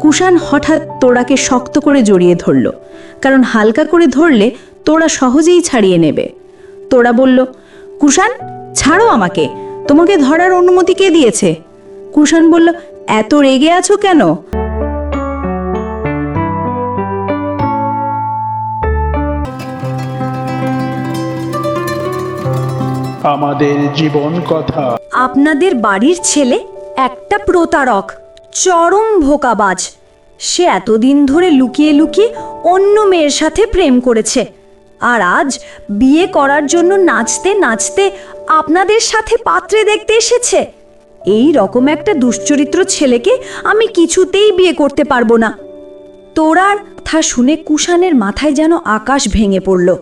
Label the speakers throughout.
Speaker 1: কুষাণ হঠাৎ তোড়াকে শক্ত করে জড়িয়ে ধরল কারণ হালকা করে ধরলে তোড়া সহজেই ছাড়িয়ে নেবে। তোড়া বলল কুষাণ ছাড়ো আমাকে তোমাকে ধরার অনুমতি কে দিয়েছে? কুষাণ বলল এত রেগে আছো কেন?
Speaker 2: আমাদের জীবন কথা।
Speaker 3: আপনাদের বাড়ির ছেলে একটা প্রতারক। চরম ভোকাবাজ। সে এতদিন ধরে লুকিয়ে লুকিয়ে অন্য মেয়ের সাথে প্রেম করেছে। আর আজ বিয়ে করার জন্য নাচতে নাচতে আপনাদের সাথে পাত্রে দেখতে এসেছে। এই রকম একটা দুশ্চরিত্র ছেলেকে আমি কিছুতেই বিয়ে করতে পারব না। তোরার কথা শুনে কুষাণের মাথায় যেন আকাশ ভেঙে পড়ল।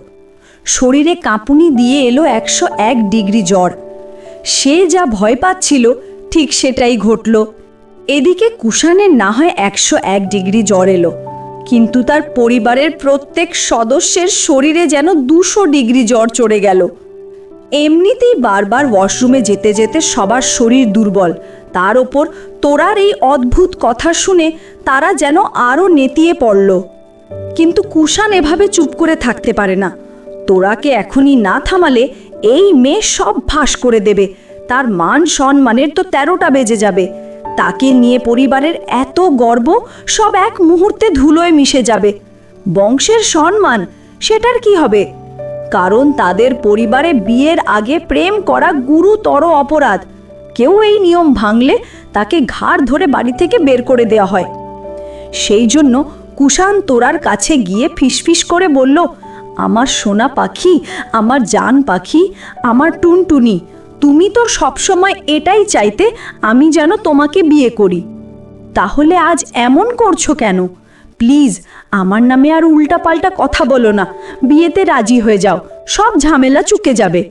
Speaker 3: শরীরে কাঁপুনি দিয়ে এলো একশো এক ডিগ্রি জ্বর। সে যা ভয় পাচ্ছিল, ঠিক সেটাই ঘটল। এদিকে কুষাণের না হয় একশো এক ডিগ্রি জ্বর এলো, কিন্তু তার পরিবারের প্রত্যেক সদস্যের শরীরে যেন দুশো ডিগ্রি জ্বর চড়ে গেল। এমনিতেই বারবার ওয়াশরুমে যেতে যেতে সবার শরীর দুর্বল, তার ওপর তোরার এই অদ্ভুত কথা শুনে তারা যেন আরও নেতিয়ে পড়ল। কিন্তু কুষাণ এভাবে চুপ করে থাকতে পারে না। তোরাকে এখনই না থামালে এই মেয়ে সব ফাঁস করে দেবে, তার মান সম্মানের তো তেরোটা বেজে যাবে। তাকে নিয়ে পরিবারের এত গর্ব, সব এক মুহূর্তে ধুলোয় মিশে যাবে। বংশের সম্মান, সেটার কি হবে? কারণ তাদের পরিবারে বিয়ের আগে প্রেম করা গুরুতর অপরাধ। কেউ এই নিয়ম ভাঙলে তাকে ঘাড় ধরে বাড়ি থেকে বের করে দেওয়া হয়। সেই জন্য কুষাণ তোরার কাছে গিয়ে ফিসফিস করে বলল, আমার সোনা পাখি, আমার জান পাখি, আমার টুনটুনি তুমি তো সবসময় এটাই চাইতে আমি যেন তোমাকে বিয়ে করি। তাহলে আজ এমন করছ কেন? প্লিজ, আমার নামে আর উল্টাপাল্টা কথা বলো না। বিয়েতে রাজি হয়ে যাও। সব ঝামেলা চুকে যাবে।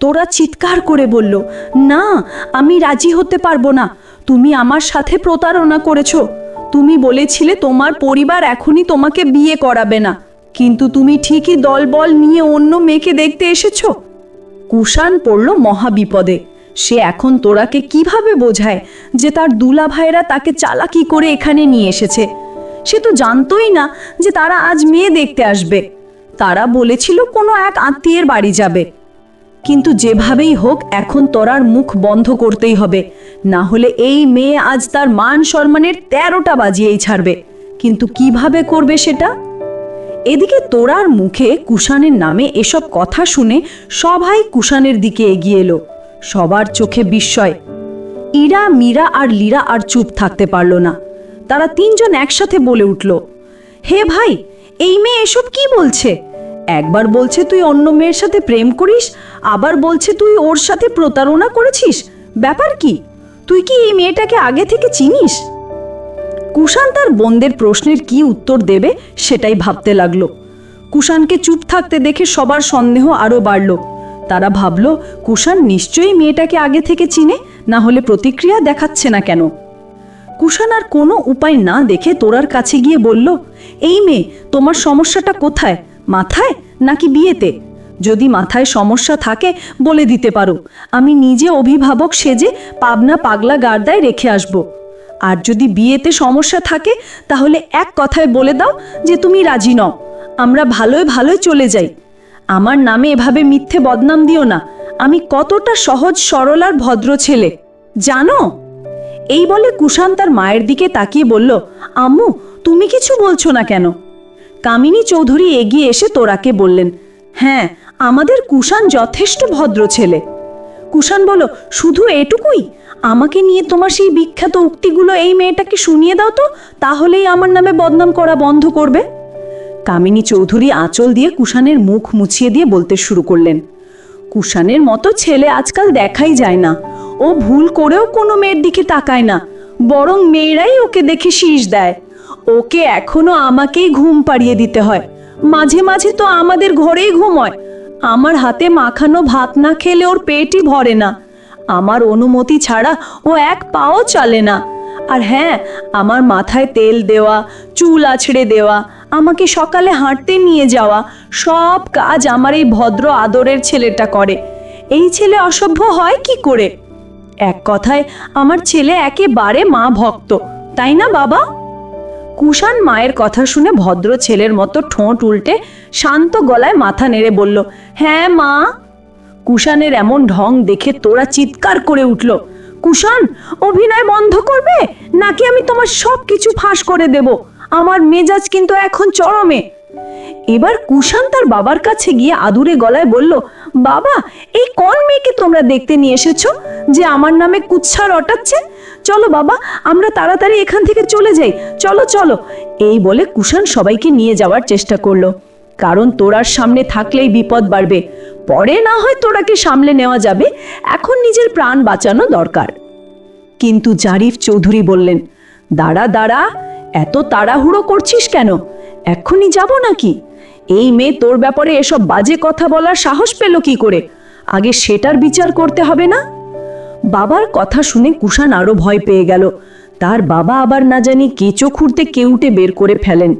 Speaker 3: তোরা চিৎকার করে বলল, না, আমি রাজি হতে পারব না। তুমি আমার সাথে প্রতারণা করেছ। তুমি বলেছিলে তোমার পরিবার এখনই তোমাকে বিয়ে করাবে না। কিন্তু তুমি ঠিকই দলবল নিয়ে অন্য মেয়েকে দেখতে এসেছ। কুষাণ পড়ল মহাবিপদে। সে এখন তোরাকে কীভাবে বোঝায় যে তার দুলা ভাইরা তাকে চালাকি করে এখানে নিয়ে এসেছে? সে তো জানতোই না যে তারা আজ মেয়ে দেখতে আসবে। তারা বলেছিল কোনো এক আত্মীয়ের বাড়ি যাবে। কিন্তু যেভাবেই হোক, এখন তোরার মুখ বন্ধ করতেই হবে। না হলে এই মেয়ে আজ তার মান সম্মানের তেরোটা বাজিয়েই ছাড়বে। কিন্তু কীভাবে করবে সেটা? এদিকে তোরার মুখে কুষাণের নামে এসব কথা শুনে সবাই কুষাণের দিকে এগিয়ে এলো। সবার চোখে বিস্ময়। ইরা, মীরা আর লীরা আর চুপ থাকতে পারল না। তারা তিনজন একসাথে বলে উঠল, হে ভাই, এই মেয়ে এসব কি বলছে? একবার বলছে তুই অন্য মেয়ের সাথে প্রেম করিস, আবার বলছে তুই ওর সাথে প্রতারণা করেছিস? ব্যাপার কি? তুই কি এই মেয়েটাকে আগে থেকে চিনিস? কুষাণ তার বোনদের প্রশ্নের কি উত্তর দেবে সেটাই ভাবতে লাগল। কুষাণকে চুপ থাকতে দেখে সবার সন্দেহ আরও বাড়ল। তারা ভাবল, কুষাণ নিশ্চয়ই মেয়েটাকে আগে থেকে চিনে, না হলে প্রতিক্রিয়া দেখাচ্ছে না কেন? কুষাণ আর কোনো উপায় না দেখে তোরার কাছে গিয়ে বলল, এই মেয়ে, তোমার সমস্যাটা কোথায়? মাথায় নাকি বিয়েতে? যদি মাথায় সমস্যা থাকে, বলে দিতে পারো। আমি নিজে অভিভাবক সেজে পাবনা পাগলা গার্দায় রেখে আসব। আর যদি বিয়েতে সমস্যা থাকে, তাহলে এক কথায় বলে দাও যে তুমি রাজি নও। আমরা ভালোই ভালোই চলে যাই। আমার নামে এভাবে মিথ্যে বদনাম দিও না। আমি কতটা সহজ, সরল আর ভদ্র ছেলে। জানো? এই বলে কুষাণ তার মায়ের দিকে তাকিয়ে বলল, আম্মু, তুমি কিছু বলছো না কেন? কামিনী চৌধুরী এগিয়ে এসে তোরাকে বললেন হ্যাঁ আমাদের কুষাণ যথেষ্ট ভদ্র ছেলে। কুষাণ বলো, শুধু এটুকুই? আমাকে নিয়ে তোমার সেই বিখ্যাত উক্তিগুলো এই মেয়েটাকে শুনিয়ে দাও তো, তাহলেই আমার নামে বদনাম করা বন্ধ করবে। কামিনী চৌধুরী আঁচল দিয়ে কুষাণের মুখ মুছিয়ে দিয়ে বলতে শুরু করলেন, কুষাণের মতো ছেলে আজকাল দেখাই যায় না। ও ভুল করেও কোনো মেয়ের দিকে তাকায় না। বরং মেয়েরাই ওকে দেখে শীষ দেয়। ওকে এখনও আমাকেই ঘুম পাড়িয়ে দিতে হয়। মাঝে মাঝে তো আমাদের ঘরেই ঘুমোয়। আমার হাতে মাখানো ভাত না খেলে ওর পেটই ভরে না। আমার অনুমতি ছাড়া ও এক পাও চলে না। আর হ্যাঁ আমার মাথায় তেল দেওয়া, চুল আছড়ে দেওয়া, আমাকে সকালে হাঁটতে নিয়ে যাওয়া, সব কাজ আমার এই ভদ্র আদরের ছেলেটা করে। এই ছেলে অসভ্য হয় কি করে? এক কথায়, আমার ছেলে একেবারে মা ভক্ত, তাই না বাবা? কুষাণ মায়ের কথা শুনে ভদ্র ছেলের মতো ঠোঁট উল্টে শান্ত গলায় মাথা নেড়ে বলল হ্যাঁ মা। কুষাণের এমন ঢং দেখে তোরা চিৎকার করে উঠল, কুষাণ, অভিনয় বন্ধ করবে? নাকি আমি তোমার সব কিছু ফাঁস করে দেব? আমার মেজাজ কিন্তু এখন চরমে। এবার কুষাণ তার বাবার কাছে গিয়ে আদুরে গলায় বলল, বাবা, এই কোন মেয়েকে তোমরা দেখতে নিয়ে এসেছ যে আমার নামে কুচ্ছা রটাচ্ছে চলো বাবা, আমরা তাড়াতাড়ি এখান থেকে চলে যাই। চলো চলো। এই বলে কুষাণ সবাইকে নিয়ে যাওয়ার চেষ্টা করল। কারণ তোরার সামনে থাকলেই বিপদ বাড়বে। পরে না হয় তোরাকে সামলে নেওয়া যাবে। এখন নিজের প্রাণ বাঁচানো দরকার। কিন্তু জারিফ চৌধুরী বললেন, দাঁড়া দাঁড়া, এত তাড়াহুড়ো করছিস কেন? এক্ষুনি যাব নাকি? এই মেয়ে তোর ব্যাপারে এসব বাজে কথা বলার সাহস পেল কি করে? আগে সেটার বিচার করতে হবে না? বাবার কথা শুনে কুষাণ আরও ভয় পেয়ে গেল। তার বাবা আবার না জানি কেঁচো খুঁড়তে কেউটে বের করে ফেলেন।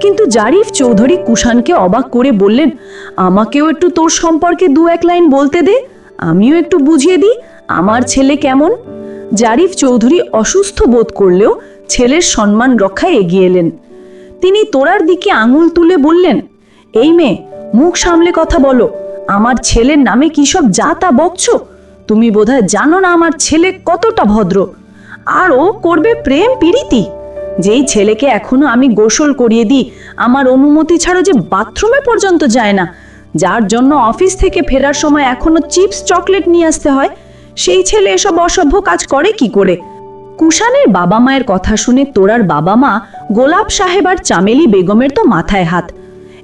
Speaker 3: কিন্তু জারিফ চৌধুরী কুষাণকে অবাক করে বললেন, আমাকেও একটু তোর সম্পর্কে দু এক লাইন বলতে দে। আমিও একটু বুঝিয়ে দিই, আমার ছেলে কেমন? জারিফ চৌধুরী অসুস্থ বোধ করলেও ছেলের সম্মান রক্ষায় এগিয়ে এলেন। তিনি তোরার দিকে আঙুল তুলে বললেন, এই মেয়ে, মুখ সামলে কথা বলো। আমার ছেলের নামে কি সব যা তা বকছো? তুমি বোধহয় জানো না আমার ছেলে কতটা ভদ্র। আর ও করবে প্রেম প্রীতি। যেই ছেলেকে এখনও আমি গোসল করিয়ে দিই, আমার অনুমতি ছাড়া যে বাথরুমে পর্যন্ত যায় না। যার জন্য অফিস থেকে ফেরার সময় এখনও চিপস চকলেট নিয়ে আসতে হয়। সেই ছেলে এসব অসভ্য কাজ করে কি করে? কুষাণের বাবা মায়ের কথা শুনে তোরার বাবা মা গোলাপ সাহেব আর চামেলি বেগমের তো মাথায় হাত।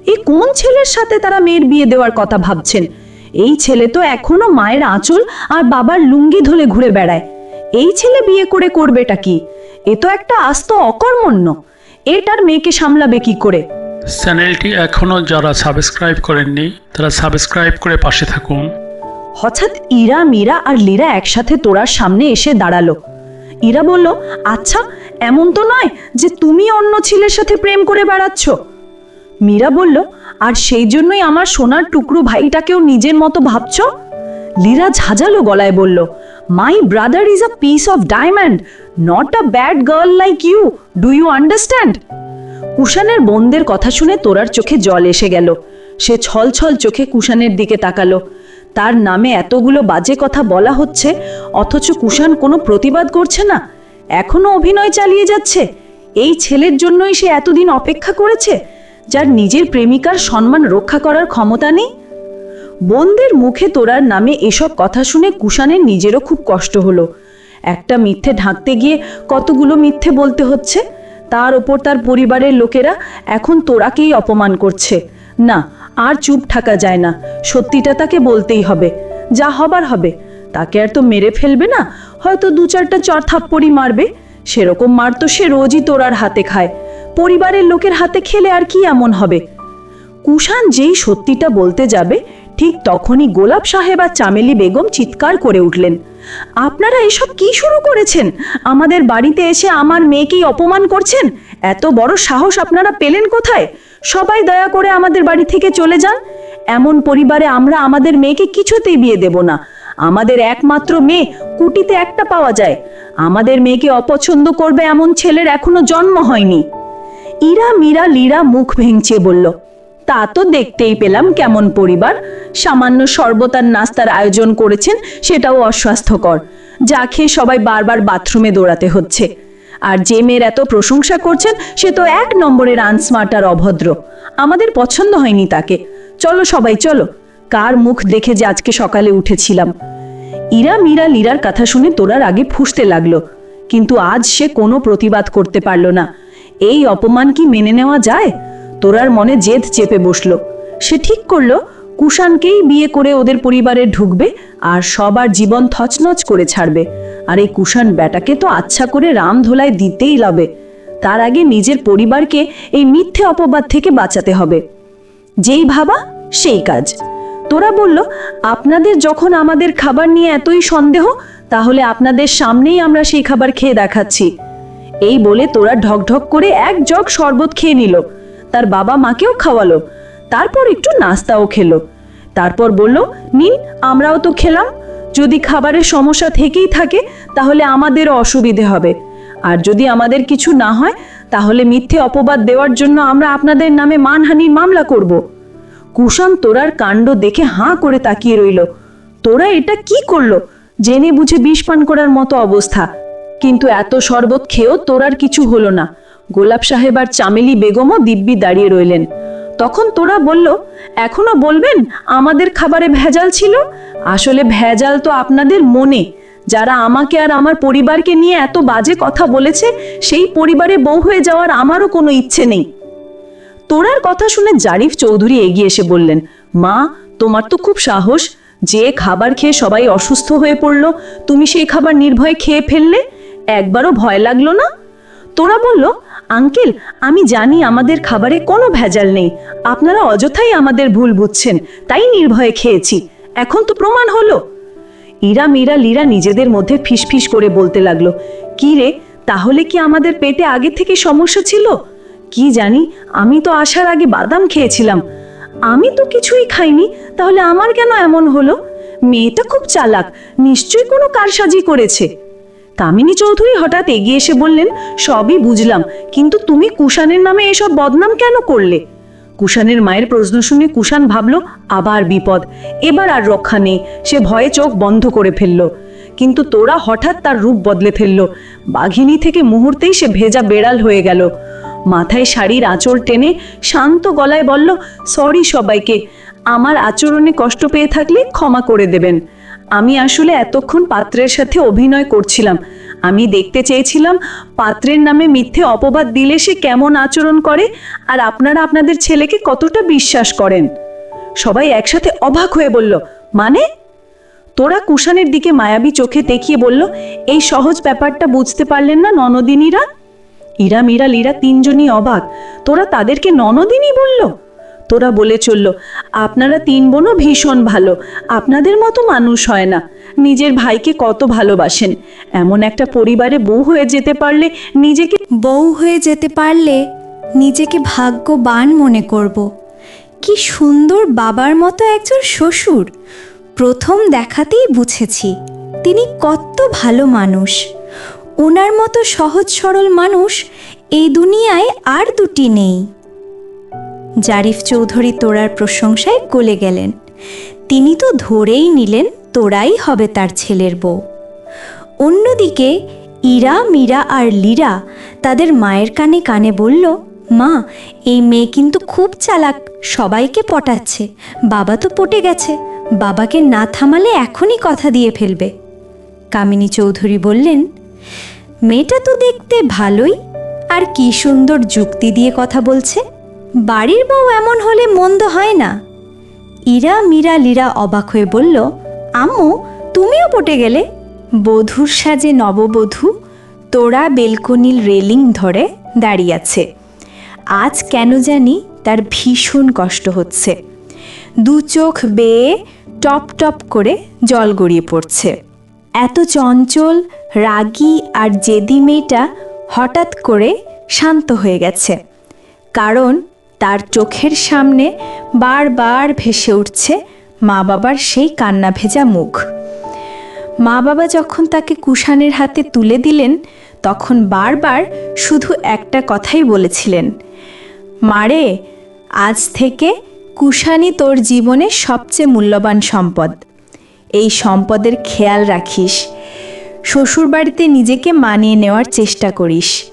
Speaker 3: এ কোন ছেলের সাথে তারা মেয়ের বিয়ে দেওয়ার কথা ভাবছেন? এই ছেলে তো এখনও মায়ের আঁচল আর বাবার লুঙ্গি ধরে ঘুরে বেড়ায়। এই ছেলে বিয়ে করে করবেটা কি? এ তো একটা আস্ত অকর্মণ্য। এটার মেয়েকে সামলাবে কি করে?
Speaker 2: চ্যানেলটি এখনও যারা সাবস্ক্রাইব করেননি তারা সাবস্ক্রাইব করে পাশে থাকুন।
Speaker 3: হঠাৎ ইরা মীরা আর লীরা একসাথে তোরার সামনে এসে দাঁড়াল। ইরা বলল আচ্ছা এমন তো নয় যে তুমি অন্য ছেলের সাথে প্রেম করে বেড়াচ্ছ? মীরা বলল, আর সেই জন্যই আমার সোনার টুকরো ভাইটাকেও নিজের মতো ভাবছ? লীরা ঝাঁঝালো গলায় বলল my brother is a piece of diamond not a bad girl like you do you understand কুষাণের বোনদের কথা শুনে তোরার চোখে জল এসে গেল। সে ছল ছল চোখে কুষাণের দিকে তাকালো। তার নামে এতগুলো বাজে কথা বলা হচ্ছে, অথচ কুষাণ কোনো প্রতিবাদ করছে না। এখনও অভিনয় চালিয়ে যাচ্ছে। এই ছেলের জন্যই সে এতদিন অপেক্ষা করেছে, যার নিজের প্রেমিকার সম্মান রক্ষা করার ক্ষমতা নেই। বোনদের মুখে তোরার নামে এসব কথা শুনে কুষাণের নিজেরও খুব কষ্ট হলো। একটা মিথ্যে ঢাকতে গিয়ে কতগুলো মিথ্যে বলতে হচ্ছে? তার ওপর তার পরিবারের লোকেরা এখন তোরাকেই অপমান করছে। না আর চুপ থাকা যায় না। সত্যিটা তাকে বলতেই হবে। যা হবার হবে। তাকে আর তো মেরে ফেলবে না। হয়তো দু চারটা চর থাপ্পড়ি মারবে। সেরকম মার তো সে রোজই তোরার হাতে খায়। পরিবারের লোকের হাতে খেলে আর কি এমন হবে? কুষাণ যেই সত্যিটা বলতে যাবে, ঠিক তখনই গোলাপ সাহেব আর চামেলি বেগম চিৎকার করে উঠলেন। আপনারা এসব কি শুরু করেছেন? আমাদের বাড়িতে এসে আমার মেয়েকেই অপমান করছেন? এত বড় সাহস আপনারা পেলেন কোথায়? সবাই দয়া করে আমাদের বাড়ি থেকে চলে যান। এমন পরিবারে আমরা আমাদের মেয়েকে কিছুতেই বিয়ে দেব না। আমাদের একমাত্র মেয়ে কুটিতে একটা পাওয়া যায়। আমাদের মেয়েকে অপছন্দ করবে এমন ছেলের এখনও জন্ম হয়নি। ইরা, মীরা, লীরা মুখ ভেঙচে বলল, তা তো দেখতেই পেলাম কেমন পরিবার। সামান্য শরবত আর নাস্তার আয়োজন করেছেন, সেটাও অস্বাস্থ্যকর। যা খেয়ে সবাই বারবার বাথরুমে দৌড়াতে হচ্ছে। আর যে মেয়ের এত প্রশংসা করছেন, সে তো এক নম্বরের আনস্মার্ট আর অভদ্র। আমাদের পছন্দ হয়নি তাকে। চলো সবাই, চলো। কার মুখ দেখে যে আজকে সকালে উঠেছিলাম। ইরা মীরা লীরার কথা শুনে তোরার আগে ফুঁসতে লাগল। কিন্তু আজ সে কোনো প্রতিবাদ করতে পারল না। এই অপমান কি মেনে নেওয়া যায়? তোরার মনে জেদ চেপে বসল। সে ঠিক করল, কুষাণকেই বিয়ে করে ওদের পরিবারে ঢুকবে আর সবার জীবন থচনচ করে ছাড়বে। আর এই কুষাণ ব্যাটাকে তো আচ্ছা করে রাম ধোলায় দিতেই লবে তার আগে নিজের পরিবারকে এই মিথ্যে অপবাদ থেকে বাঁচাতে হবে। যেই ভাবা, সেই কাজ। তোরা বলল, আপনাদের যখন আমাদের খাবার নিয়ে এতই সন্দেহ, তাহলে আপনাদের সামনেই আমরা সেই খাবার খেয়ে দেখাচ্ছি। এই বলে তোরা ঢকঢক করে এক জগ শরবত খেয়ে নিল। তার বাবা মাকেও খাওয়ালো। তারপর একটু নাস্তাও খেলো। তারপর বলল, নিন, আমরাও তো খেলাম। যদি খাবারের সমস্যা থেকেই থাকে, তাহলে আমাদেরও অসুবিধে হবে। আর যদি আমাদের কিছু না হয়, তাহলে মিথ্যে অপবাদ দেওয়ার জন্য আমরা আপনাদের নামে মানহানির মামলা করব। কুষাণ তোরার কাণ্ড দেখে হাঁ করে তাকিয়ে রইল। তোরা এটা কি করল? জেনে বুঝে বিষ পান করার মতো অবস্থা। কিন্তু এত শরবত খেয়েও তোরার কিছু হলো না। গোলাপ সাহেব আর চামেলি বেগমও দিব্যি দাঁড়িয়ে রইলেন। তখন তোরা বলল, এখনও বলবেন? আমাদের খাবারে ভেজাল ছিল? আসলে ভেজাল তো আপনাদের মনে। যারা আমাকে আর আমার পরিবারকে নিয়ে এত বাজে কথা বলেছে, সেই পরিবারে বউ হয়ে যাওয়ার আমারও কোনো ইচ্ছে নেই। তোরার কথা শুনে জারিফ চৌধুরী এগিয়ে এসে বললেন, মা, তোমার তো খুব সাহস। যে খাবার খেয়ে সবাই অসুস্থ হয়ে পড়ল, তুমি সেই খাবার নির্ভয়ে খেয়ে ফেললে? একবারও ভয় লাগল না? তোরা বলল আঙ্কেল, আমি জানি আমাদের খাবারে কোনো ভেজাল নেই। আপনারা অযথাই আমাদের ভুল বুঝছেন, তাই নির্ভয়ে খেয়েছি। এখন তো প্রমাণ হলো। ইরা, মীরা, লীরা নিজেদের মধ্যে ফিসফিস করে বলতে লাগল, কি রে, তাহলে কি আমাদের পেটে আগে থেকে সমস্যা ছিল? কি জানি, আমি তো আসার আগে বাদাম খেয়েছিলাম। আমি তো কিছুই খাইনি, তাহলে আমার কেন এমন হলো? মেয়েটা খুব চালাক, নিশ্চয়ই কোনো কারসাজি করেছে। কামিনী চৌধুরী হঠাৎ এগিয়ে এসে বললেন, সবই বুঝলাম, কিন্তু তুমি কুষাণের নামে এসব বদনাম কেন করলে? কুষাণের মায়ের প্রশ্ন শুনে কুষাণ ভাবল, আবার বিপদ, এবার আর রক্ষা নেই, সে ভয়ে চোখ বন্ধ করে ফেলল। কিন্তু তোরা হঠাৎ তার রূপ বদলে ফেলল, বাঘিনী থেকে মুহূর্তেই সে ভেজা বেড়াল হয়ে গেল। মাথায় শাড়ির আঁচল টেনে শান্ত গলায় বলল, সরি সবাইকে, আমার আচরণে কষ্ট পেয়ে থাকলে ক্ষমা করে দেবেন। আমি আসলে এতক্ষণ পাত্রের সাথে অভিনয় করছিলাম। আমি দেখতে চেয়েছিলাম পাত্রের নামে মিথ্যে অপবাদ দিলে সে কেমন আচরণ করে আর আপনারা আপনাদের ছেলেকে কতটা বিশ্বাস করেন? সবাই একসাথে অবাক হয়ে বলল মানে? তোরা কুষাণের দিকে মায়াবী চোখে দেখিয়ে বলল, এই সহজ ব্যাপারটা বুঝতে পারলেন না ননদিনীরা? ইরা মিরা লীরা তিনজনই অবাক। তোরা তাদেরকে ননদিনী বলল? তোরা বলে চলল, আপনারা তিন বোনও ভীষণ ভালো, আপনাদের মতো মানুষ হয় না। নিজের ভাইকে কত ভালোবাসেন। এমন একটা পরিবারে বউ হয়ে যেতে পারলে নিজেকে
Speaker 1: বউ হয়ে যেতে পারলে নিজেকে ভাগ্যবান মনে করব। কি সুন্দর বাবার মতো একজন শ্বশুর। প্রথম দেখাতেই বুঝেছি, তিনি কত ভালো মানুষ। ওনার মতো সহজ সরল মানুষ এই দুনিয়ায় আর দুটি নেই। জারিফ চৌধুরী তোড়ার প্রশংসায় গলে গেলেন। তিনি তো ধরেই নিলেন তোরাই হবে তার ছেলের বউ। অন্যদিকে ইরা, মীরা আর লীরা তাদের মায়ের কানে কানে বলল, মা, এই মেয়ে কিন্তু খুব চালাক, সবাইকে পটাচ্ছে, বাবা তো পটে গেছে, বাবাকে না থামালে এখনই কথা দিয়ে ফেলবে। কামিনী চৌধুরী বললেন, মেয়েটা তো দেখতে ভালোই, আর কি সুন্দর যুক্তি দিয়ে কথা বলছে। বাড়ির বউ এমন হলে মন্দ হয় না। ইরা মীরা লীরা অবাক হয়ে বলল, আম্মু, তুমিও পটে গেলে? বধূর সাজে নববধূ, তোরা বেলকনির রেলিং ধরে দাঁড়িয়ে আছে। আজ কেন জানি তার ভীষণ কষ্ট হচ্ছে। দু চোখ বেয়ে টপ টপ করে জল গড়িয়ে পড়ছে। এত চঞ্চল, রাগী আর জেদি মেয়েটা হঠাৎ করে শান্ত হয়ে গেছে। কারণ তার চোখের সামনে বারবার ভেসে উঠছে মা বাবার সেই কান্না ভেজা মুখ। মা বাবা যখন তাকে কুষাণের হাতে তুলে দিলেন, তখন বারবার শুধু একটা কথাই বলেছিলেন মারে আজ থেকে কুষাণই তোর জীবনের সবচেয়ে মূল্যবান সম্পদ। এই সম্পদের খেয়াল রাখিস। শ্বশুরবাড়িতে নিজেকে মানিয়ে নেওয়ার চেষ্টা করিস।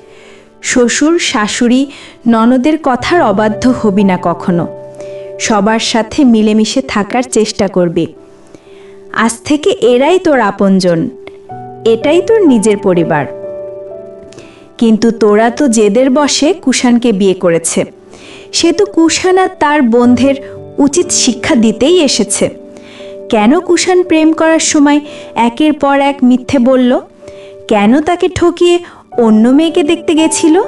Speaker 1: শ্বশুর, শাশুড়ি, ননদের কথার অবাধ্য হবি না কখনো। সবার সাথে মিলেমিশে থাকার চেষ্টা করবি। আজ থেকে এরাই তোর আপনজন। এটাই তোর নিজের পরিবার। কিন্তু তোরা তো জেদের বসে কুষাণকে বিয়ে করেছে। সে তো কুষাণ আর তার বন্ধের উচিত শিক্ষা দিতেই এসেছে। কেন কুষাণ প্রেম করার সময় একের পর এক মিথ্যে বলল? কেন তাকে ঠকিয়ে অন্য মেয়েকে দেখতে গেছিল?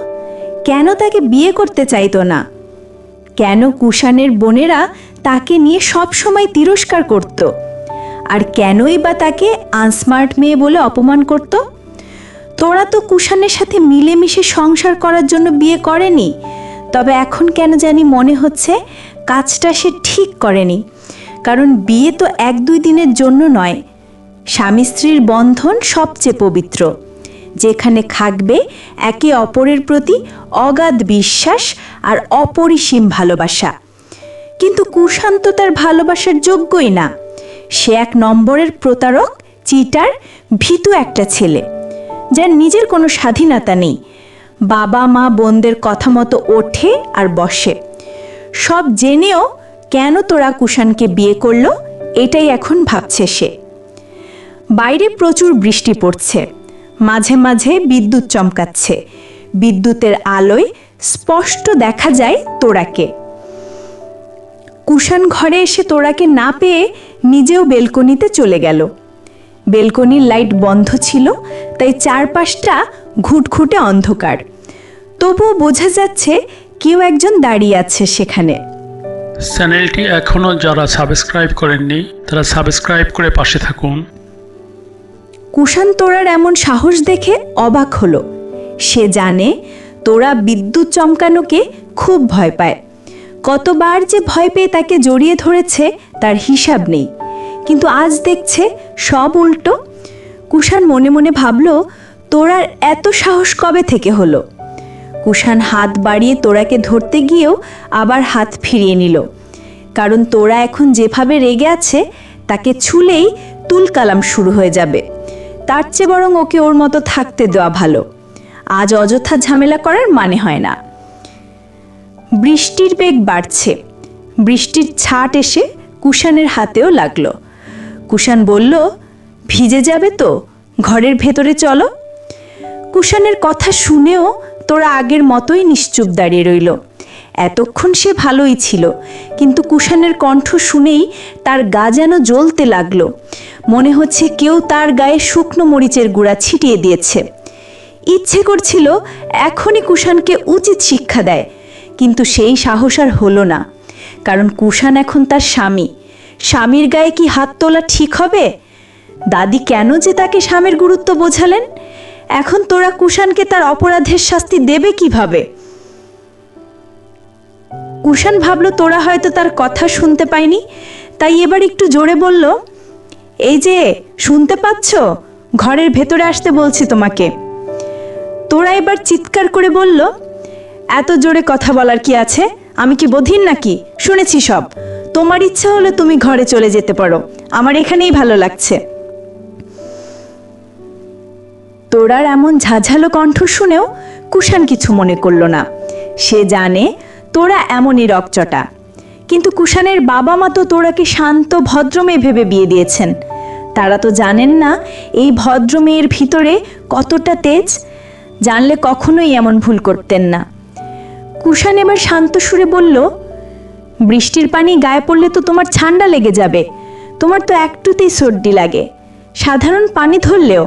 Speaker 1: কেন তাকে বিয়ে করতে চাইতো না? কেন কুষাণের বোনেরা তাকে নিয়ে সব সময় তিরস্কার করত? আর কেনই বা তাকে আনস্মার্ট মেয়ে বলে অপমান করত? তোরা তো কুষাণের সাথে মিলেমিশে সংসার করার জন্য বিয়ে করেনি। তবে এখন কেন জানি মনে হচ্ছে কাজটা সে ঠিক করেনি। কারণ বিয়ে তো এক দুই দিনের জন্য নয়। স্বামী স্ত্রীর বন্ধন সবচেয়ে পবিত্র। যেখানে থাকবে একে অপরের প্রতি অগাধ বিশ্বাস আর অপরিসীম ভালোবাসা। কিন্তু কুষাণ তো তার ভালোবাসার যোগ্যই না। সে এক নম্বরের প্রতারক, চিটার, ভীতু একটা ছেলে, যার নিজের কোনো স্বাধীনতা নেই। বাবা, মা, বোনদের কথা মতো ওঠে আর বসে। সব জেনেও কেন তোরা কুষাণকে বিয়ে করল, এটাই এখন ভাবছে সে। বাইরে প্রচুর বৃষ্টি পড়ছে। মাঝে মাঝে বিদ্যুৎ চমকাচ্ছে। বিদ্যুতের আলোয় স্পষ্ট দেখা যায় তোরাকে কুষাণ ঘরে এসে তোরাকে না পেয়ে নিজেও বেলকনিতে চলে গেল। বেলকনির লাইট বন্ধ ছিল, তাই চারপাশটা ঘুটঘুটে অন্ধকার। তবুও বোঝা যাচ্ছে কেউ একজন দাঁড়িয়ে আছে সেখানে।
Speaker 2: চ্যানেলটি এখনও যারা সাবস্ক্রাইব করেননি, তারা সাবস্ক্রাইব করে পাশে থাকুন।
Speaker 1: কুষাণ তোরার এমন সাহস দেখে অবাক হলো। সে জানে তোরা বিদ্যুৎ চমকানোকে খুব ভয় পায়। কতবার যে ভয় পেয়ে তাকে জড়িয়ে ধরেছে তার হিসাব নেই। কিন্তু আজ দেখছে সব উল্টো। কুষাণ মনে মনে ভাবল তোরার এত সাহস কবে থেকে হলো? কুষাণ হাত বাড়িয়ে তোরাকে ধরতে গিয়েও আবার হাত ফিরিয়ে নিল। কারণ তোরা এখন যেভাবে রেগে আছে, তাকে ছুলেই তুলকালাম শুরু হয়ে যাবে। তার চেয়ে বরং ওকে ওর মতো থাকতে দেওয়া ভালো। আজ অযথা ঝামেলা করার মানে হয় না। বৃষ্টির বেগ বাড়ছে। বৃষ্টির ছাট এসে কুষাণের হাতেও লাগল। কুষাণ বলল, ভিজে যাবে তো? ঘরের ভেতরে চলো। কুষাণের কথা শুনেও তোরা আগের মতোই নিশ্চুপ দাঁড়িয়ে রইল। এতক্ষণ সে ভালোই ছিল, কিন্তু কুষাণের কণ্ঠ শুনেই তার গা যেন জ্বলতে লাগল। মনে হচ্ছে কেউ তার গায়ে শুকনো মরিচের গুঁড়া ছিটিয়ে দিয়েছে। ইচ্ছে করছিল এখনই কুষাণকে উচিত শিক্ষা দেয়, কিন্তু সেই সাহস আর হলো না, কারণ কুষাণ এখন তার স্বামী। স্বামীর গায়ে কি হাত তোলা ঠিক হবে? দাদি কেন যে তাকে স্বামীর গুরুত্ব বোঝালেন? এখন তোরা কুষাণকে তার অপরাধের শাস্তি দেবে কীভাবে? কুষাণ ভাবলো তোরা হয়তো তার কথা শুনতে পায়নি তাই এবার একটু জোরে বলল এই যে, শুনতে পাচ্ছ? ঘরের ভেতরে আসতে বলছি তোমাকে। তোরা এবার চিৎকার করে বলল, এত জোরে কথা বলার কি আছে? আমি কি বধির নাকি? শুনেছি সব। তোমার ইচ্ছা হলে তুমি ঘরে চলে যেতে পারো। আমার এখানেই ভালো লাগছে। তোরার এমন ঝাঝালো কণ্ঠ শুনেও কুষাণ কিছু মনে করল না। সে জানে তোরা এমনই রকচটা। কিন্তু কুষাণের বাবা মা তো তোরাকে শান্ত ভদ্র মেয়ে ভেবে বিয়ে দিয়েছেন। তারা তো জানেন না এই ভদ্র মেয়ের ভিতরে কতটা তেজ, জানলে কখনোই এমন ভুল করতেন না। কুষাণ এবার শান্ত সুরে বলল, বৃষ্টির পানি গায়ে পড়লে তো তোমার ঠান্ডা লেগে যাবে, তোমার তো একটুতেই সর্দি লাগে, সাধারণ পানি ধরলেও।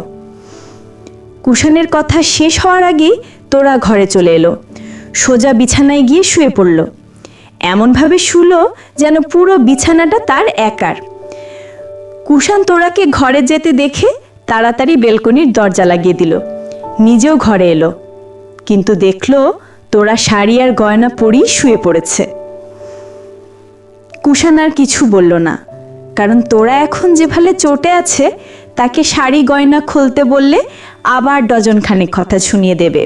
Speaker 1: কুষাণের কথা শেষ হওয়ার আগেই তোরা ঘরে চলে এলো, সোজা বিছানায় গিয়ে শুয়ে পড়ল। এমনভাবে শুলো যেন পুরো বিছানাটা তার একার। কুষাণ তোরাকে ঘরে যেতে দেখে তাড়াতাড়ি বেলকনির দরজা লাগিয়ে দিল। নিজেও ঘরে এলো। কিন্তু দেখল তোরা শাড়ি আর গয়না পরেই শুয়ে পড়েছে। কুষাণ আর কিছু বলল না, কারণ তোরা এখন যেভাবে চটে আছে, তাকে শাড়ি গয়না খুলতে বললে আবার ডজন খানেক কথা শুনিয়ে দেবে।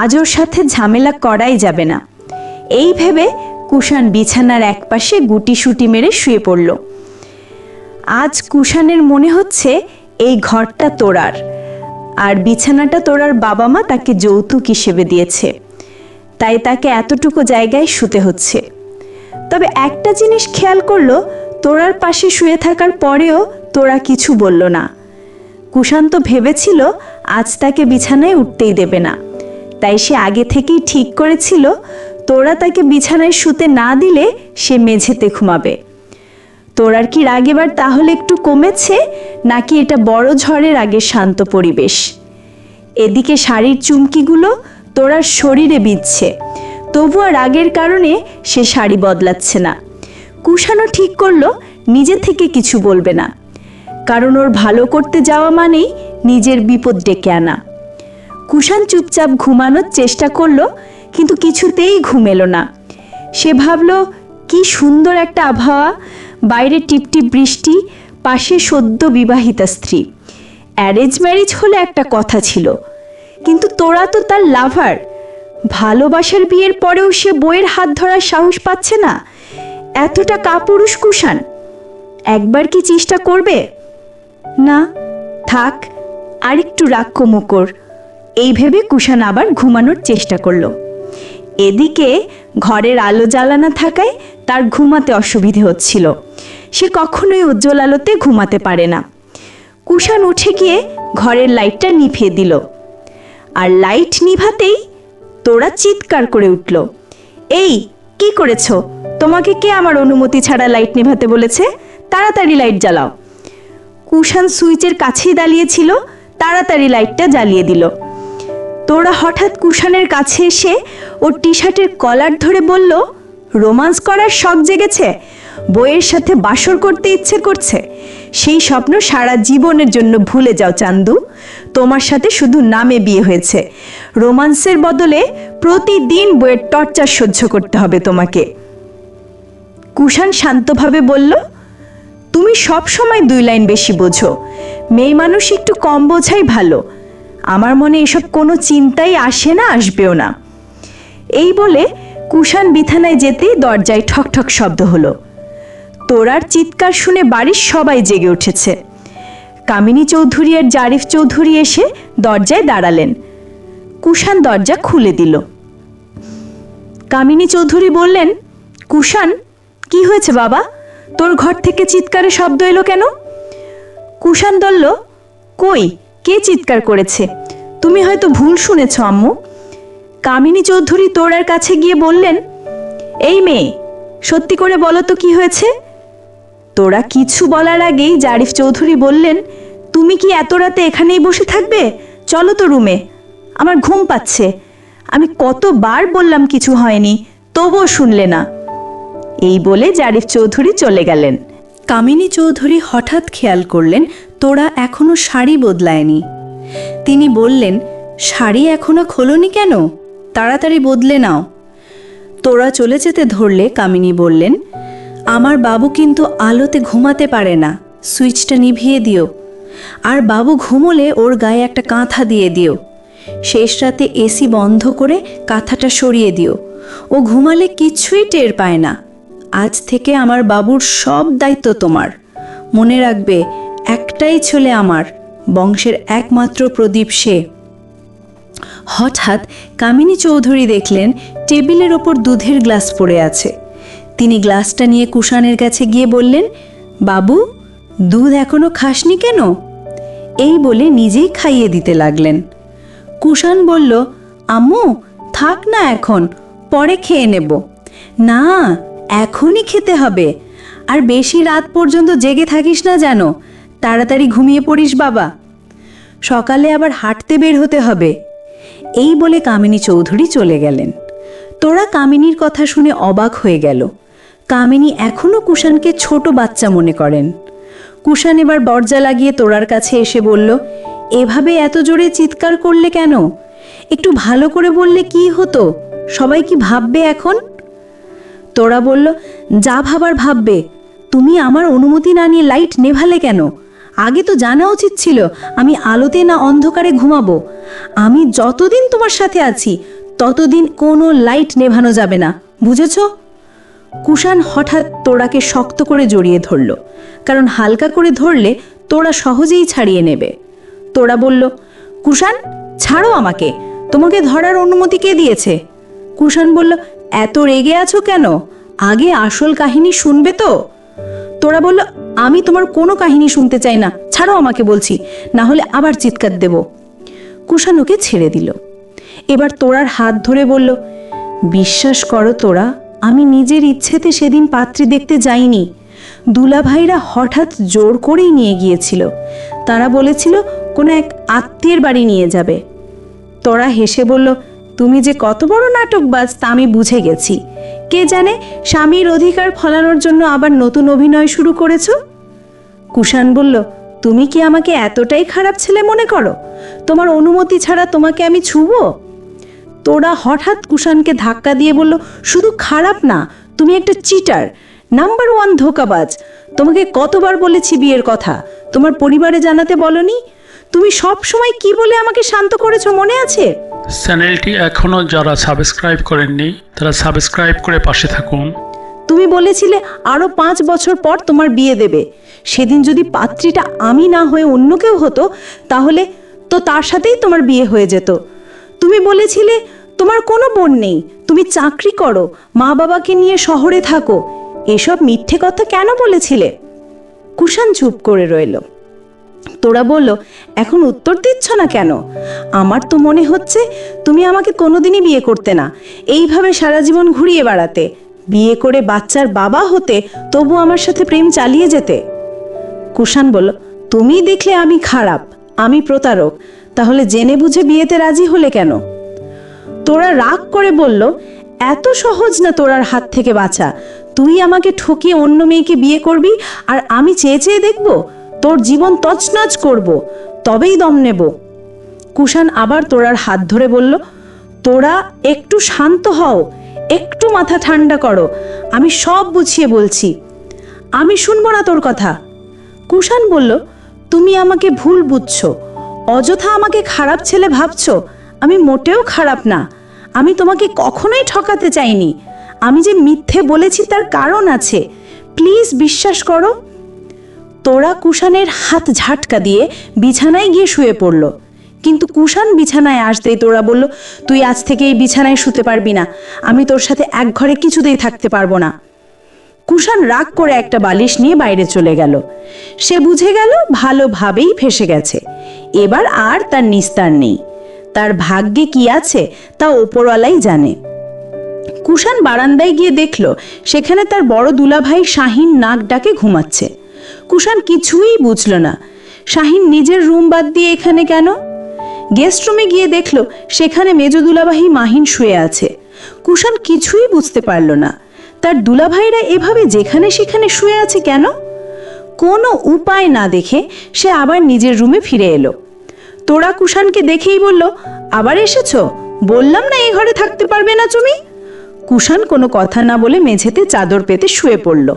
Speaker 1: আজ ওর সাথে ঝামেলা করাই যাবে না। এই ভেবে কুষাণ বিছানার একপাশে গুটি সুটি মেরে শুয়ে পড়ল। আজ কুষাণের মনে হচ্ছে এই ঘরটা তোরার, আর বিছানাটা তোরার বাবা মা তাকে যৌতুক হিসেবে দিয়েছে। তাই তাকে এতটুকু জায়গায় শুতে হচ্ছে। তবে একটা জিনিস খেয়াল করল, তোরার পাশে শুয়ে থাকার পরেও তোরা কিছু বলল না। কুশান্ত ভেবেছিল, আজ তাকে বিছানায় উঠতেই দেবে না। তাই সে আগে থেকেই ঠিক করেছিল তোরা তাকে বিছানায় শুতে না দিলে সে মেঝেতে ঘুমাবে। তোরার কি রাগ এবার তাহলে একটু কমেছে, নাকি এটা বড় ঝড়ের আগে শান্ত পরিবেশ? এদিকে শাড়ির চুমকিগুলো তোরার শরীরে বিচ্ছে তবুও রাগের কারণে সে শাড়ি বদলাচ্ছে না। কুষাণও ঠিক করল, নিজে থেকে কিছু বলবে না। কারণ ওর ভালো করতে যাওয়া মানেই নিজের বিপদ ডেকে আনা। কুষাণ চুপচাপ ঘুমানোর চেষ্টা করল কিন্তু কিছুতেই ঘুম এলো না। সে ভাবলো, কি সুন্দর একটা আবহাওয়া। বাইরে টিপটিপ বৃষ্টি, পাশে সদ্য বিবাহিতা স্ত্রী।
Speaker 4: অ্যারেঞ্জ ম্যারেজ হলে একটা কথা ছিল। কিন্তু তোরা তো তার লাভার। ভালোবাসার বিয়ের পরেও সে বইয়ের হাত ধরার সাহস পাচ্ছে না। এতটা কাপুরুষ কুষাণ। একবার কি চেষ্টা করবে? না, থাক, আরেকটু রাগ মুকর এই ভেবে কুষাণ আবার ঘুমানোর চেষ্টা করল। এদিকে ঘরের আলো জ্বালানো থাকায় তার ঘুমাতে অসুবিধে হচ্ছিল। সে কখনোই উজ্জ্বল আলোতে ঘুমাতে পারে না। কুষাণ উঠে গিয়ে ঘরের লাইটটা নিভিয়ে দিল। আর লাইট নিভাতেই তোরা চিৎকার করে উঠল। এই, কি করেছ? তোমাকে কে আমার অনুমতি ছাড়া লাইট নেভাতে বলেছে? তাড়াতাড়ি লাইট জ্বালাও। কুষাণ সুইচের কাছেই দাঁড়িয়েছিল তাড়াতাড়ি লাইটটা জ্বালিয়ে দিল। তোরা হঠাৎ কুষাণের কাছে এসে ওর টি শার্টের কলার ধরে বলল, রোমান্স করার শখ জেগেছে। বইয়ের সাথে বাসর করতে ইচ্ছে করছে। সেই স্বপ্ন সারা জীবনের জন্য ভুলে যাও চান্দু। তোমার সাথে শুধু নামে বিয়ে হয়েছে। রোমান্সের বদলে প্রতিদিন বইয়ের টর্চার সহ্য করতে হবে তোমাকে। কুষাণ শান্তভাবে বলল, তুমি সব সময় দুই লাইন বেশি বোঝো। মেয়ে মানুষ একটু কম বোঝাই ভালো। আমার মনে এসব কোনো চিন্তাই আসে না, আসবেও না। এই বলে কুষাণ বিছানায় যেতেই দরজায় ঠক ঠক শব্দ হলো। তোরার চিৎকার শুনে বাড়ির সবাই জেগে উঠেছে। কামিনী চৌধুরী আর জারিফ চৌধুরী এসে দরজায় দাঁড়ালেন। কুষাণ দরজা খুলে দিল। কামিনী চৌধুরী বললেন, কুষাণ, কি হয়েছে বাবা? তোর ঘর থেকে চিৎকারে শব্দ এলো কেন? কুষাণ দল্ল কই কে চিৎকার করেছে? তুমি হয়তো ভুল শুনেছ, আম্মু। কামিনী চৌধুরী তোরার কাছে গিয়ে বললেন, এই মেয়ে, সত্যি করে বলো তো কি হয়েছে? তোরা কিছু বলার আগেই জারিফ চৌধুরী বললেন, তুমি কি এত রাতে এখানেই বসে থাকবে? চলো তো রুমে। আমার ঘুম পাচ্ছে। আমি কতবার বললাম কিছু হয়নি, তবুও শুনলে না। এই বলে জারিফ চৌধুরী চলে গেলেন।
Speaker 1: কামিনী চৌধুরী হঠাৎ খেয়াল করলেন তোরা এখনও শাড়ি বদলায়নি। তিনি বললেন, শাড়ি এখনও খোলনি কেন? তাড়াতাড়ি বদলে নাও। তোরা চলে যেতে ধরলে কামিনী বললেন, আমার বাবু কিন্তু আলোতে ঘুমাতে পারে না, সুইচটা নিভিয়ে দিও। আর বাবু ঘুমোলে ওর গায়ে একটা কাঁথা দিয়ে দিও। শেষ রাতে এসি বন্ধ করে কাঁথাটা সরিয়ে দিও। ও ঘুমালে কিছুই টের পায় না। আজ থেকে আমার বাবুর সব দায়িত্ব তোমার। মনে রাখবে, একটাই ছেলে আমার, বংশের একমাত্র প্রদীপ সে। হঠাৎ কামিনী চৌধুরী দেখলেন টেবিলের ওপর দুধের গ্লাস পড়ে আছে। তিনি গ্লাসটা নিয়ে কুষাণের কাছে গিয়ে বললেন, বাবু, দুধ এখনও খাসনি কেন? এই বলে নিজেই খাইয়ে দিতে লাগলেন। কুষাণ বলল, আম্মু, থাক না এখন, পরে খেয়ে নেব। না এখনই খেতে হবে। আর বেশি রাত পর্যন্ত জেগে থাকিস না যেন। তাড়াতাড়ি ঘুমিয়ে পড়িস বাবা। সকালে আবার হাঁটতে বের হতে হবে। এই বলে কামিনী চৌধুরী চলে গেলেন। তোরা কামিনীর কথা শুনে অবাক হয়ে গেল। কামিনী এখনও কুষাণকে ছোট বাচ্চা মনে করেন। কুষাণ এবার দরজা লাগিয়ে তোরার কাছে এসে বলল, এভাবে এত জোরে চিৎকার করলে কেন? একটু ভালো করে বললে কি হতো? সবাই কি ভাববে এখন? তোরা বলল, যা ভাবার ভাববে। তুমি আমার অনুমতি না নিয়ে লাইট নেভালে কেন? আগে তো জানা উচিত ছিল, আমি আলোতে না অন্ধকারে ঘুমাবো। আমি যতদিন তোমার সাথে আছি, ততদিন কোনো লাইট নেভানো যাবে না, বুঝেছ? কুষাণ হঠাৎ তোড়াকে শক্ত করে জড়িয়ে ধরল, কারণ হালকা করে ধরলে তোড়া সহজেই ছাড়িয়ে নেবে। তোড়া বলল, কুষাণ, ছাড়ো আমাকে। তোমাকে ধরার অনুমতি কে দিয়েছে? কুষাণ বলল, এত রেগে আছো কেন? আগে আসল কাহিনী শুনবে তো? তোরা বলল, আমি তোমার কোনো কাহিনী শুনতে চাই না। ছাড়ো আমাকে বলছি না হলে আবার চিৎকার দেব। কুষাণ ওকে ছেড়ে দিল। এবার তোরার হাত ধরে বলল, বিশ্বাস করো তোরা, আমি নিজের ইচ্ছেতে সেদিন পাত্রী দেখতে যাইনি। দুলাভাইরা হঠাৎ জোর করেই নিয়ে গিয়েছিল। তারা বলেছিল, কোনো এক আত্মীয়ের বাড়ি নিয়ে যাবে। তোরা হেসে বলল তুমি যে কত বড় নাটকবাজ তা আমি বুঝে গেছি। কে জানে স্বামীর অধিকার ফলানোর জন্য আবার নতুন অভিনয় শুরু করেছ? কুষাণ বলল, তুমি কি আমাকে এতটাই খারাপ ছেলে মনে করো? তোমার অনুমতি ছাড়া তোমাকে আমি ছুবো? তোরা হঠাৎ কুষাণকে ধাক্কা দিয়ে বলল, শুধু খারাপ না, তুমি একটা চিটার, নাম্বার ওয়ান ধোকাবাজ। তোমাকে কতবার বলেছি বিয়ের কথা? তোমার পরিবারে জানাতে বলনি? তুমি সব সময় কি বলে আমাকে শান্ত করেছ মনে আছে?
Speaker 2: চ্যানেলটি এখনও যারা সাবস্ক্রাইব করেননি, তারা সাবস্ক্রাইব করে পাশে থাকুন।
Speaker 1: তুমি বলেছিলে আরও পাঁচ বছর পর তোমার বিয়ে দেবে। সেদিন যদি পাত্রীটা আমি না হয়ে অন্য কেউ হতো, তাহলে তো তার সাথেই তোমার বিয়ে হয়ে যেত। তুমি বলেছিলে তোমার কোনো বোন নেই, তুমি চাকরি করো, মা বাবাকে নিয়ে শহরে থাকো। এসব মিথ্যে কথা কেন বলেছিলে? কুষাণ চুপ করে রইল। তোরা বলল, এখন উত্তর দিচ্ছ না কেন? আমার তো মনে হচ্ছে তুমি আমাকে কোনোদিনই বিয়ে করতে না। এইভাবে সারা জীবন ঘুরিয়ে বেড়াতে। বিয়ে করে বাচ্চার বাবা হতে তবু আমার সাথে প্রেম চালিয়ে যেতে। কুষাণ বলল, তুমি দেখলে আমি খারাপ, আমি প্রতারক, তাহলে জেনে বুঝে বিয়েতে রাজি হলে কেন? তোরা রাগ করে বলল, এত সহজ না তোরার হাত থেকে বাঁচা। তুই আমাকে ঠকিয়ে অন্য মেয়েকে বিয়ে করবি আর আমি চেয়ে চেয়ে দেখব? তোর জীবন তছনছ করব, তবেই দম নেব। কুষাণ আবার তোরার হাত ধরে বলল, তোরা একটু শান্ত হও, একটু মাথা ঠান্ডা করো, আমি সব বুঝিয়ে বলছি। আমি শুনব না তোর কথা। কুষাণ বলল, তুমি আমাকে ভুল বুঝছ, অযথা আমাকে খারাপ ছেলে ভাবছ, আমি মোটেও খারাপ না। আমি তোমাকে কখনোই ঠকাতে চাইনি। আমি যে মিথ্যে বলেছি তার কারণ আছে। প্লিজ বিশ্বাস করো তোরা কুষাণের হাত ঝাটকা দিয়ে বিছানায় গিয়ে শুয়ে পড়ল। কিন্তু কুষাণ বিছানায় আসতেই তোরা বলল, তুই আজ থেকে এই বিছানায় শুতে পারবি না। আমি তোর সাথে এক ঘরে কিছুতেই থাকতে পারব না। কুষাণ রাগ করে একটা বালিশ নিয়ে বাইরে চলে গেল। সে বুঝে গেল ভালোভাবেই ফেসে গেছে। এবার আর তার নিস্তার নেই। তার ভাগ্যে কি আছে তা ওপরওয়ালাই জানে। কুষাণ বারান্দায় গিয়ে দেখল, সেখানে তার বড় দুলাভাই শাহিন নাক ডাকে ঘুমাচ্ছে। কুষাণ কিছুই বুঝল না। শাহিন নিজের রুম বাদ দিয়ে এখানে কেন? গেস্ট রুমে গিয়ে দেখল, সেখানে মেজ দুলাবাহী মাহিন শুয়ে আছে। কুষাণ কিছুই বুঝতে পারল না। তার দুলাভাইরা এভাবে যেখানে সেখানে শুয়ে আছে কেন? কোনো উপায় না দেখে সে আবার নিজের রুমে ফিরে এলো। তোরা কুষাণকে দেখেই বলল, আবার এসেছ? বললাম না এই ঘরে থাকতে পারবে না তুমি? কুষাণ কোনো কথা না বলে মেঝেতে চাদর পেতে শুয়ে পড়ল।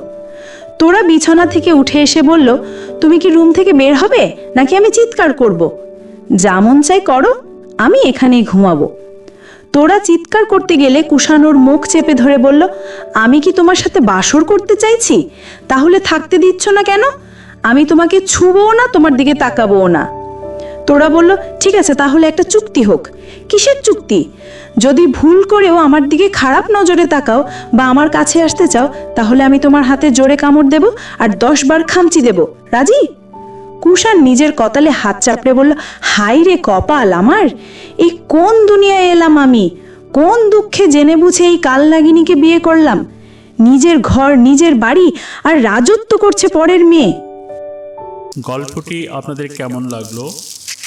Speaker 1: তোরা বিছানা থেকে উঠে এসে বলল, তুমি কি রুম থেকে বের হবে? নাকি আমি চিৎকার করব? যেমন চাই করো, আমি এখানেই ঘুমাবো। তোরা চিৎকার করতে গেলে কুষানোর মুখ চেপে ধরে বলল, আমি কি তোমার সাথে বাসর করতে চাইছি? তাহলে থাকতে দিচ্ছ না কেন? আমি তোমাকে ছুবও না, তোমার দিকে তাকাবও না। তোরা বলল, ঠিক আছে, তাহলে একটা চুক্তি হোক। কিসের চুক্তি? যদি ভুল করেও আমার দিকে খারাপ নজরে তাকাও বা আমার কাছে আসতে চাও, তাহলে আমি তোমার হাতে জোরে কামড় দেব আর দশ বার খামচি দেব। রাজি? কুষাণ নিজের কপালে হাত চাপড়ে বলল হাই রে কপাল আমার! এই কোন দুনিয়ায় এলাম আমি? কোন দুঃখে জেনে বুঝে এই কাল নাগিনীকে বিয়ে করলাম? নিজের ঘর, নিজের বাড়ি আর রাজত্ব করছে পরের মেয়ে।
Speaker 2: গল্পটি আপনাদের কেমন লাগল?